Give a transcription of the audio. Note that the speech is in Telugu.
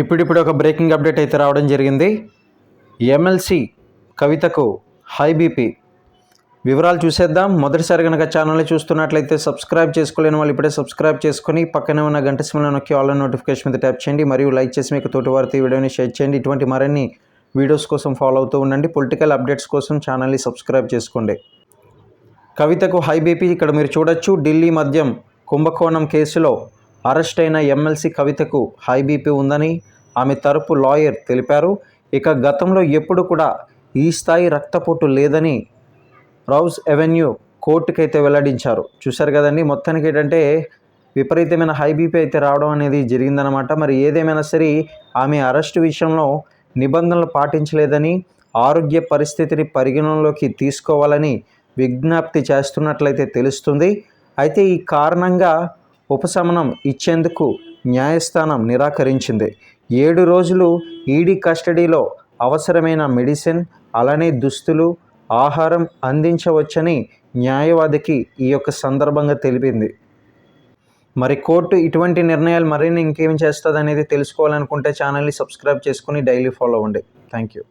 ఇప్పుడిప్పుడు ఒక బ్రేకింగ్ అప్డేట్ అయితే రావడం జరిగింది. ఎమ్మెల్సీ కవితకు హై బీపీ వివరాలు చూసేద్దాం. మొదటిసారి కనుక ఛానల్ని చూస్తున్నట్లయితే సబ్స్క్రైబ్ చేసుకోలేని వాళ్ళు ఇప్పుడే సబ్స్క్రైబ్ చేసుకొని పక్కనే ఉన్న గంట సిమ్లో నొక్కి ఆన్లైన్ నోటిఫికేషన్ మీద ట్యాప్ చేయండి. మరియు లైక్ చేసి మీకు తోటి వారితో వీడియోని షేర్ చేయండి. ఇటువంటి మరిన్ని వీడియోస్ కోసం ఫాలో అవుతూ ఉండండి. పొలిటికల్ అప్డేట్స్ కోసం ఛానల్ని సబ్స్క్రైబ్ చేసుకోండి. కవితకు హై బీపీ ఇక్కడ మీరు చూడొచ్చు. ఢిల్లీ మద్యం కుంభకోణం కేసులో అరెస్ట్ అయిన ఎమ్మెల్సీ కవితకు హై బీపీ ఉందని ఆమె తరపు లాయర్ తెలిపారు. ఇక గతంలో ఎప్పుడు కూడా ఈ స్థాయి రక్తపోటు లేదని రౌజ్ ఎవెన్యూ కోర్టుకైతే వెల్లడించారు. చూశారు కదండి మొత్తానికి ఏంటంటే విపరీతమైన హై బీపీ అయితే రావడం అనేది జరిగిందనమాట మరి ఏదేమైనా సరే ఆమె అరెస్టు విషయంలో నిబంధనలు పాటించలేదని ఆరోగ్య పరిస్థితిని పరిగణనలోకి తీసుకోవాలని విజ్ఞప్తి చేస్తున్నట్లయితే తెలుస్తుంది. అయితే ఈ కారణంగా ఉపశమనం ఇచ్చేందుకు న్యాయస్థానం నిరాకరించింది. ఏడు రోజులు ఈడీ కస్టడీలో అవసరమైన మెడిసిన్ అలానే దుస్తులు ఆహారం అందించవచ్చని న్యాయవాదికి ఈ యొక్క సందర్భంగా తెలిపింది. మరి కోర్టు ఇటువంటి నిర్ణయాలు మరిన్ని ఇంకేం చేస్తుంది అనేది తెలుసుకోవాలనుకుంటే ఛానల్ని సబ్స్క్రైబ్ చేసుకుని డైలీ ఫాలో అవ్వండి. Thank you